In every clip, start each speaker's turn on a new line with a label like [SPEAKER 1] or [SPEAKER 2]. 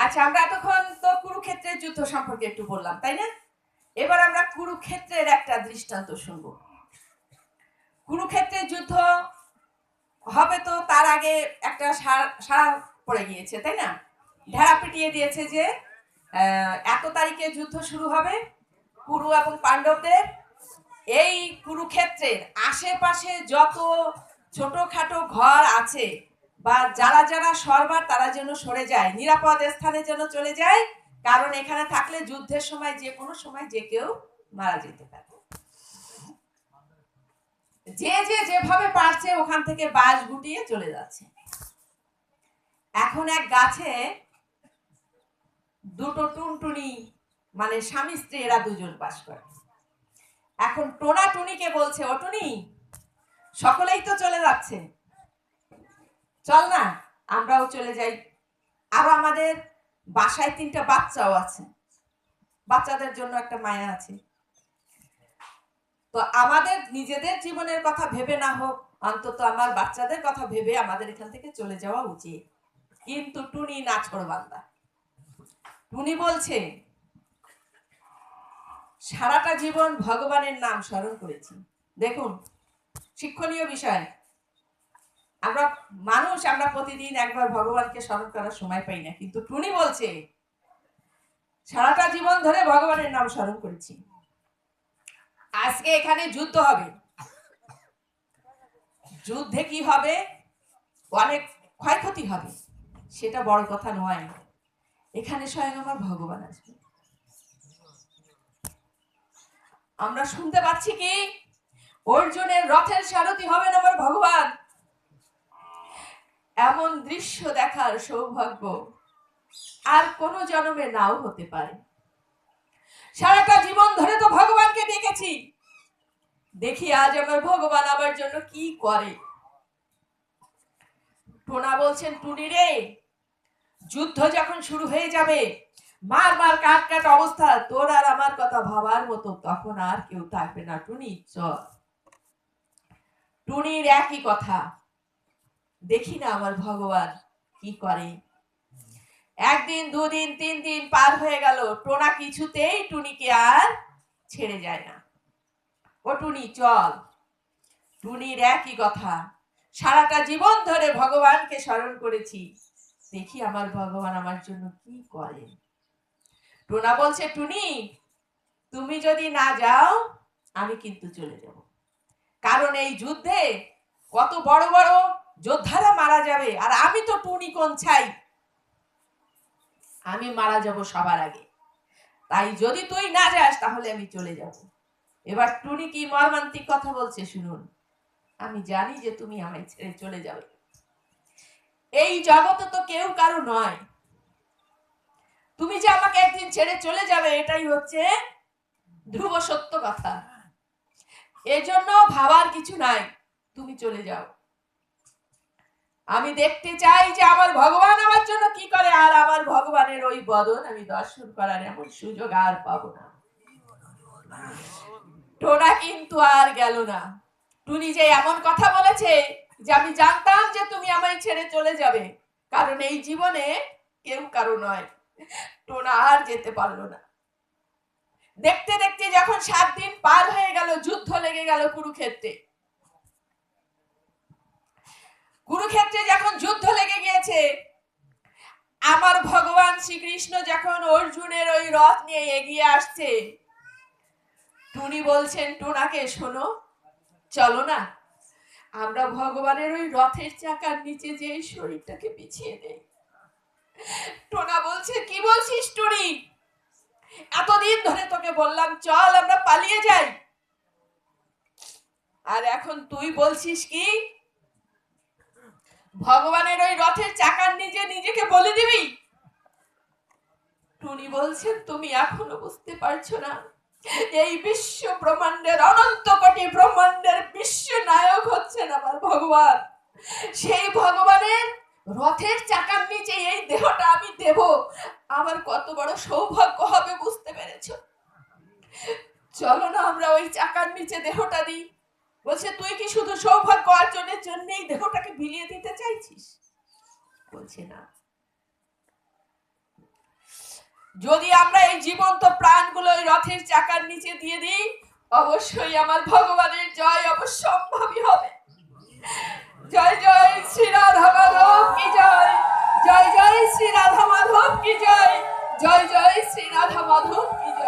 [SPEAKER 1] আচ্ছা আমরা এতক্ষণ তো কুরুক্ষেত্রের যুদ্ধ সম্পর্কে একটু বললাম, তাই না? এবার আমরা কুরুক্ষেত্রের একটা দৃষ্টান্ত শুনব। কুরুক্ষেত্রের যুদ্ধ হবে তো তার আগে একটা সার- পড়ে গিয়েছে, তাই না? ঢেড়া পিটিয়ে দিয়েছে যে এত তারিখে যুদ্ধ শুরু হবে কুরু এবং পাণ্ডবদের। এই কুরুক্ষেত্রের আশেপাশে যত ছোটখাটো ঘর আছে বা যারা যারা সরবার তারা যেন সরে যায়, নিরাপদ স্থানে যেন চলে যায়। কারণ এখানে থাকলে যুদ্ধের সময় যে কোনো সময় যে কেউ মারা যেতে পারে। যে যে যেভাবে পারছে ওখান থেকে বাঁশ গুটিয়ে চলে যাচ্ছে। এখন এক গাছে দুটো টুনটুনি মানে স্বামী স্ত্রী এরা দুজন বাস করে। এখন টোনা টুনিকে বলছে, ও টুনি, সকলেই তো চলে যাচ্ছে। চল না, আমরাও চলে যাই। আর আমাদের বাসায় তিনটা বাচ্চাও আছে। বাচ্চাদের জন্য একটা মায়া আছে। তো আমাদের নিজেদের জীবনের কথা ভেবে না হোক, অন্তত আমার বাচ্চাদের কথা ভেবে আমাদের এখান থেকে চলে যাওয়া উচিত। কিন্তু টুনি নাছড় বান্দা টুনি বলছে, সারাটা জীবন ভগবানের নাম স্মরণ করেছি। দেখুন, শিক্ষণীয় বিষয়। আমরা মানুষ, আমরা প্রতিদিন একবার ভগবানকে স্মরণ করার সময় পাই না। কিন্তু টুনি বলছে, সারাটা জীবন ধরে ভগবানের নাম স্মরণ করেছি। আজকে এখানে যুদ্ধ হবে। যুদ্ধে কি হবে? অনেক ক্ষয়ক্ষতি হবে। সেটা বড় কথা নয়। এখানে স্বয়ং আমার ভগবান আসবে। আমরা শুনতে পাচ্ছি কি? অর্জুনের রথের সারথি হবেন আমার ভগবান। এমন দৃশ্য দেখার সৌভাগ্য আর কোন জন্মে নাও হতে পারে। সারাটা জীবন ধরে তো ভগবানকে ডেকেছি। দেখি আজ আমার ভগবান আমার জন্য কি করে। টোনা বলছেন, টুনি রে, যুদ্ধ যখন শুরু হয়ে যাবে, মার মার কাট কাট অবস্থা, তোর আর আমার কথা ভাবার মতো তখন আর কেউ থাকবে না, টুনি, চল। টুনির একই কথা দেখি না আমার ভগবান কি করে। একদিন, দুদিন, তিন দিন পার হয়ে গেল। টোনা কিছুতেই টুনিকে আর ছেড়ে যায় না। ও টুনি, চল। টুনির একই কথা। সারাটা জীবন ধরে ভগবানকে স্মরণ করেছি। দেখি আমার ভগবান আমার জন্য কি করে। টোনা বলছে, টুনি, তুমি যদি না যাও, আমি কিন্তু চলে যাব। কারণ এই যুদ্ধে কত বড় বড় যোদ্ধারা মারা যাবে, আর আমি তো টুনি কোন ছাই আমি মারা যাব সবার আগে। তাই যদি তুই না যাস, তাহলে আমি চলে যাব। এবার টুনি কি মর্মান্তিক কথা বলছে শুনুন। আমি জানি যে তুমি আমায় ছেড়ে চলে যাবে। এই জগতে তো কেউ কারও নয়। তুমি যে আমাকে একদিন ছেড়ে চলে যাবে, এটাই হচ্ছে ধ্রুব সত্য কথা। এজন্য ভাবার কিছু নাই। তুমি চলে যাও। আমি দেখতে চাই যে আমার ভগবান আমার জন্য কি করে, আর আমার ভগবানের ওই বদন আমি দর্শন করার এমন সুযোগ আর পাবো না। টোনা কিন্তু আর গেল না। টুনি যে এমন কথা বলেছে যে আমি জানতাম যে তুমি আমায় ছেড়ে চলে যাবে, কারণ এই জীবনে কেউ কারও নয়। টোনা আর যেতে পারল না। দেখতে দেখতে যখন সাত দিন পার হয়ে গেল, যুদ্ধ লেগে গেল কুরুক্ষেত্রে। কুরুক্ষেত্রে যখন যুদ্ধ লেগে গিয়েছে, আমার ভগবান শ্রীকৃষ্ণ যখন অর্জুনের ওই রথ নিয়ে এগিয়ে আসছে, টুনি বলছেন, টোনাকে শোনো, চলো না। আমরা ভগবানের ওই রথের চাকার নিচে যে শরীরটাকে পিছিয়ে দেই। টোনা বলছে, কি বলছিস টুনি? এতদিন ধরে তোকে বললাম, চল আমরা পালিয়ে যাই। আর এখন তুই বলছিস কি ভগবানের ওই রথের চাকার নিচে নিজেকে বলে দিবি? টুনি বলছেন, তুমি এখনও বুঝতে পারছ না। এই বিশ্ব ব্রহ্মাণ্ডের অনন্ত কোটি ব্রহ্মাণ্ডের বিশ্ব নায়ক হচ্ছেন আমার ভগবান। সেই ভগবানের রথের চাকার নিচে এই দেহটা আমি দেব। আমার কত বড় সৌভাগ্য হবে বুঝতে পেরেছ? চলো না আমরা ওই চাকার নিচে দেহটা দিই। বলছে, তুই কি শুধু সৌভাগ্য অর্জনের জন্যই দেহটাকে বিলিয়ে দিতে চাইছিস? বলছে, না। যদি আমরা এই জীবন্ত প্রাণগুলো রথের চাকার নিচে দিয়ে দিই, অবশ্যই আমার ভগবানের জয় অবশ্যম্ভাবী হবে। জয় জয় শ্রী রাধা মাধব কি জয়? জয় জয় শ্রী রাধা মাধব কি জয়? জয় জয় শ্রী রাধা মাধব কি জয়?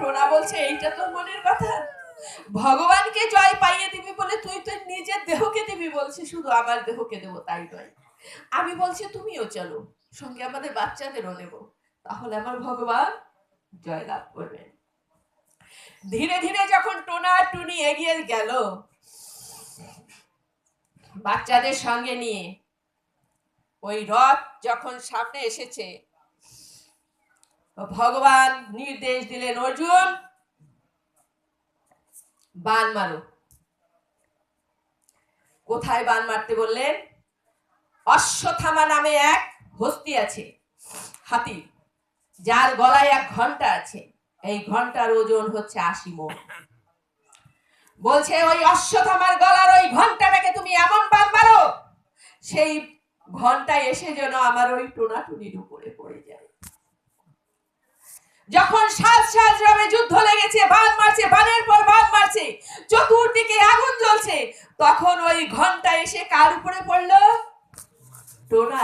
[SPEAKER 1] টোনা বলছে, এইটা তোর মনের কথা? ভগবানকে জয় পাইয়ে দিবি বলে তুই তো নিজের দেহকে দিবি বলছি, শুধু আমার দেহকে দেবো তাই নয়। আমি বলছি, তুমিও চলো, সঙ্গে আমাদের বাচ্চাদেরও নেব। তাহলে আমার ভগবান জয়লাভ করবেন। ধীরে ধীরে যখন টোনা টুনি এগিয়ে গেল, বাচ্চাদের সঙ্গে নিয়ে, ওই রথ যখন সামনে এসেছে ভগবান নির্দেশ দিলেন, অর্জুন, বান মারো। কোথায় বান মারতে বললেন? অশ্বথামা নামে এক হস্তি আছে, হাতি, যার গলায় এক ঘণ্টা আছে। এই ঘণ্টার ওজন হচ্ছে আশি মন বলছে, ওই অশ্বথামার গলার ওই ঘন্টাটাকে তুমি এমন বান মারো, সেই ঘণ্টা এসে যেন আমার ওই টোনাটুনির উপরে পড়ে যায়। যখন সাজ সাজ রবে যুদ্ধ লেগেছে, বান মারছে, বানের পর বান মারছে, চতুর্দিকে আগুন জ্বলছে, তখন ওই ঘণ্টা এসে কার উপরে পড়ল?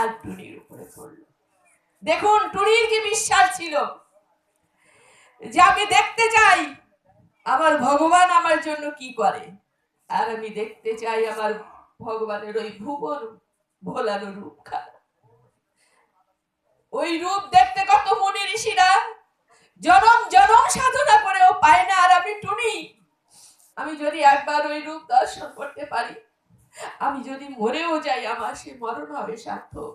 [SPEAKER 1] আর টুনির উপরে পড়ল। দেখুন, টুনির কি বিশ্বাস ছিল? যে আমি দেখতে চাই, আমার ভগবান আমার জন্য কি করে? আর আমি দেখতে চাই আমার ভগবানের ওই ভুবন ভোলানো রূপ খারাপ ওই রূপ দেখতে কত মনে ঋষিরা। জনম জনম সাধনা করেও পায় না আর আমি টুনি। আমি যদি একবার ওই রূপ দর্শন করতে পারি, আমি যদি মরেও যাই, আমার সে মরণ হবে সার্থক।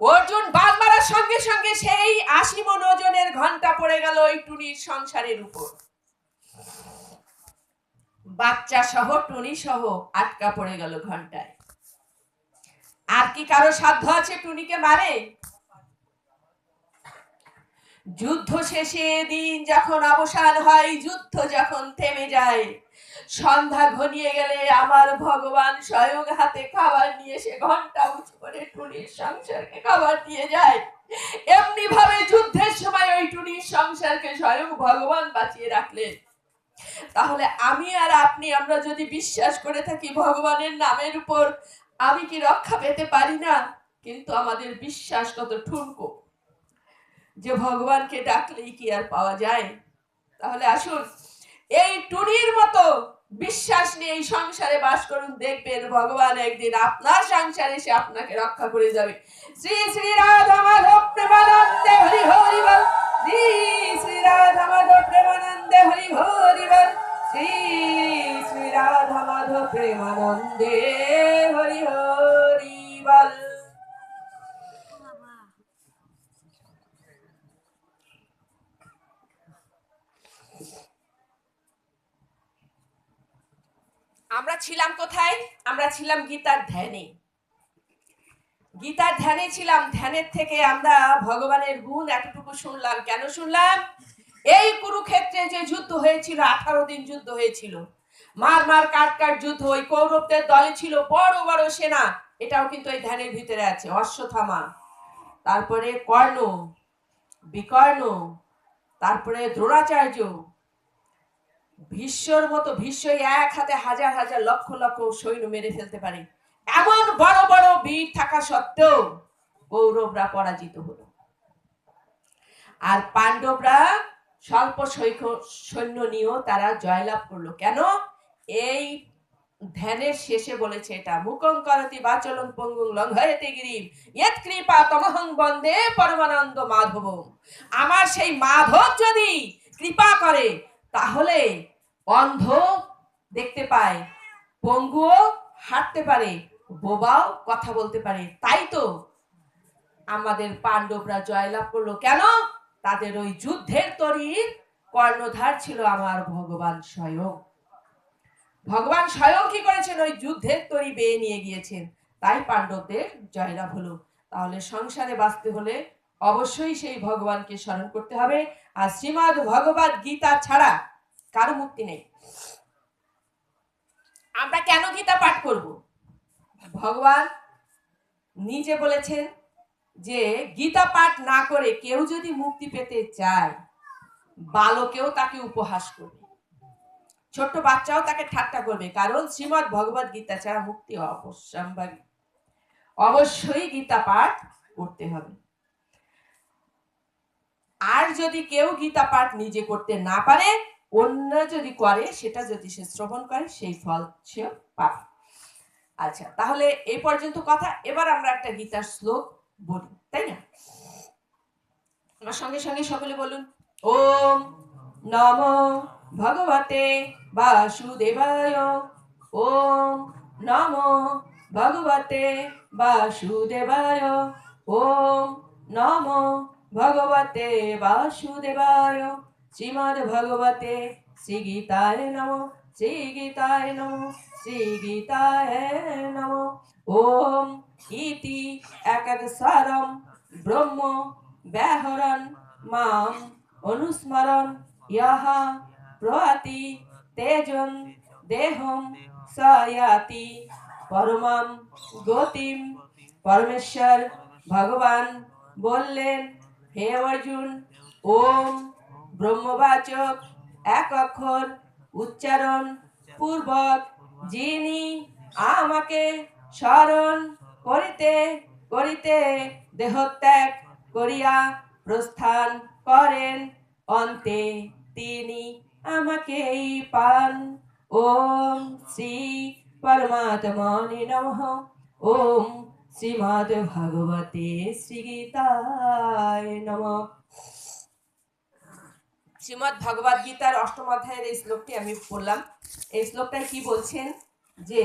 [SPEAKER 1] অর্জুন বান মারার সঙ্গে সঙ্গে সেই আশি মন ওজনের ঘণ্টা পড়ে গেল ওই টুনির সংসারের উপর। বাচ্চা সহ, টুনি সহ আটকা পড়ে গেল ঘন্টায়। আর কি কারও সাধ্য আছে টুনিকে মারে? যুদ্ধ শেষে দিন যখন অবসান হয়, যুদ্ধ যখন থেমে যায়, সন্ধ্যা ঘনিয়ে গেলে আমার ভগবান স্বয়ং হাতে খাবার নিয়ে সে ঘণ্টা উঁচু করে টুনির সংসারকে খাবার দিয়ে যায়। এমনি ভাবে যুদ্ধের সময় ওই টুনির সংসারকে স্বয়ং ভগবান বাঁচিয়ে রাখলেন তাহলে আমি আর আপনি, আমরা যদি বিশ্বাস করে থাকি ভগবানের নামের উপর, আমি কি রক্ষা পেতে পারি না? কিন্তু আমাদের বিশ্বাস কত ঠুনকো। যে ভগবানকে ডাকলেই কি আর পাওয়া যায়? তাহলে আসুন, এই টুনির মতো বিশ্বাস নিয়ে এই সংসারে বাস করুন, দেখবেন ভগবান একদিন আপনার সংসারে এসে আপনাকে রক্ষা করে যাবে। শ্রী শ্রী রাধা মাধব প্রেমানন্দে হরি হরি বল। শ্রী শ্রী রাধা মাধব প্রেমানন্দে হরি হরি বল। শ্রী শ্রী রাধা মাধব প্রেমানন্দে হরি হরি বল আমরা ছিলাম কোথায়? আমরা ছিলাম গীতার ধ্যানে। গীতার ধ্যানে ছিলাম। ধ্যানের থেকে আমরা ভগবানের গুণ এতটুকু শুনলাম। কেন শুনলাম? এই কুরুক্ষেত্রে যে যুদ্ধ হয়েছিল, আঠারো দিন যুদ্ধ হয়েছিল। মার মার কাট কাট যুদ্ধ, ওই কৌরবদের দলে ছিল বড় বড় সেনা। এটাও কিন্তু এই ধ্যানের ভিতরে আছে অশ্বথামা তারপরে কর্ণ, বিকর্ণ, তারপরে দ্রোণাচার্য ভীষ্মর মতো ভীষ্ম এক হাতে হাজার হাজার লক্ষ লক্ষ সৈন্য মেরে ফেলতে পারে। এমন বড় বড় বীর থাকা সত্ত্বেও কৌরবরা পরাজিত হলো। আর পাণ্ডবরা স্বল্প সৈন্য- নিয়েও তারা জয়লাভ করল। কেন? এই ধ্যানের শেষে বলেছে এটা মুখং করতি বাচলং পঙ্গুং লঙ্ঘয়তে গিরিম, ইয়ৎ কৃপা তমহং বন্দে পরমানন্দ মাধব আমার সেই মাধব যদি কৃপা করে তাহলে অন্ধ দেখতে পায়, পঙ্গুও হাঁটতে পারে, বোবাও কথা বলতে পারে। তাই তো আমাদের পাণ্ডবরা জয়লাভ করল। কেন? তাদের ওই যুদ্ধের তরির কর্ণধার ছিল আমার ভগবান স্বয়ং। ভগবান স্বয়ং কি করেছেন? ওই যুদ্ধের তরি বেয়ে নিয়ে গিয়েছেন। তাই পাণ্ডবদের জয়লাভ হলো। তাহলে সংসারে বাঁচতে হলে অবশ্যই সেই ভগবানকে স্মরণ করতে হবে। আর শ্রীমদ ভগবত গীতা ছাড়া কারও মুক্তি নেই। আমরা কেন গীতা পাঠ করব? ভগবান নিজে বলেছেন যে গীতা পাঠ না করে কেউ যদি মুক্তি পেতে চায়, বালকেও তাকে উপহাস করবে। ছোট্ট বাচ্চাও তাকে ঠাট্টা করবে, কারণ শ্রীমৎ ভগবত গীতা ছাড়া মুক্তি অবশ্যম্ভাবী। অবশ্যই গীতা পাঠ করতে হবে। আর যদি কেউ গীতা পাঠ নিজে করতে না পারে, অন্য যদি করে, সেটা যদি সে শ্রবণ করে, সেই ফল সে পাবে। আচ্ছা তাহলে এই পর্যন্ত কথা। এবার আমরা একটা গীতার শ্লোক বলি, তাই না? আমার সঙ্গে সঙ্গে সকলে বলুন, ওম নম ভগবতে বাসুদেবায়, ওম নম ভগবতে বাসুদেবায়, ওম নম ভগবতে বাসুদেবায় শ্রীমদ্ ভগবতে শ্রী গীতায় নম শ্রী গীতায় নম শ্রী গীতায় নম। ওম ইতি একাদশারম ব্রহ্ম ব্যাহরণ মাম অনুস্মরণ ইহ প্রয়াতি তেজম দেহম সয়াতি পরমাম গতিম। পরমেশ্বর ভগবান বললেন হে অর্জুন, ওম ব্রহ্মবাচক, এক অক্ষর, উচ্চারণ পূর্বক যিনি আমাকে স্মরণ করিতে করিতে দেহত্যাগ করিয়া প্রস্থান করেন, অন্তে তিনি আমাকেই পান। ওম শ্রী পরমাত্মনে নমঃ। ওম শ্রীমদ ভগবতে শ্রীগীতায় নম। শ্রীমদ ভগবদ গীতার অষ্টম অধ্যায়ের এই শ্লোকটি আমি পড়লাম। এই শ্লোকটায় কি বলছেন যে